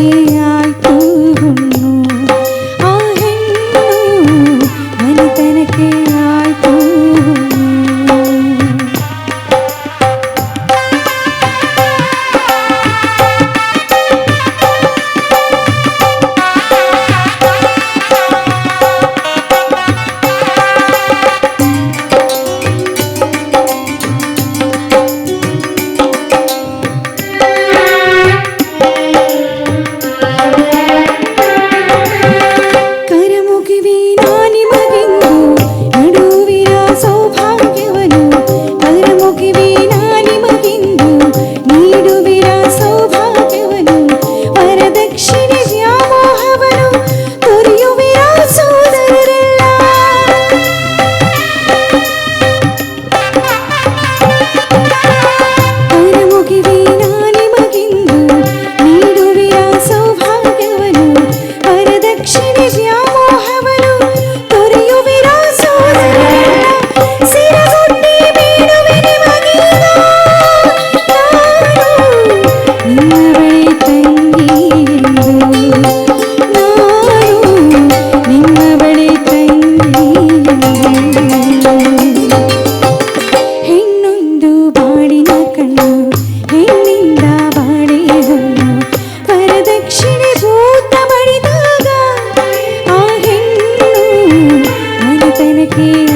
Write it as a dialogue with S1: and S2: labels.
S1: ஆசையாய் தூகும் পাখি